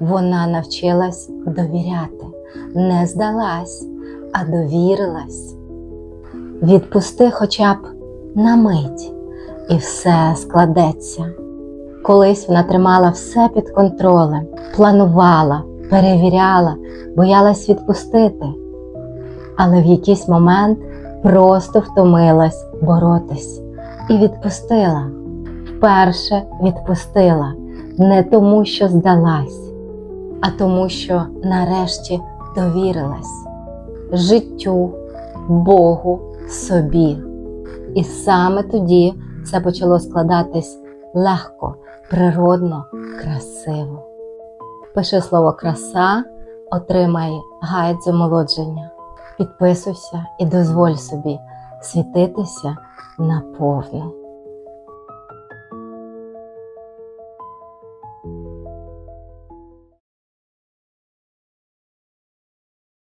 Вона навчилась довіряти, не здалась, а довірилась. Відпусти хоча б на мить, і все складеться. Колись вона тримала все під контролем, планувала, перевіряла, боялась відпустити. Але в якийсь момент просто втомилась боротись і відпустила. Вперше відпустила не тому, що здалась, а тому, що нарешті довірилась життю, Богу, собі. І саме тоді все почало складатись легко, природно, красиво. Пиши слово краса, отримай гайд з омолодження. Підписуйся і дозволь собі світитися наповну.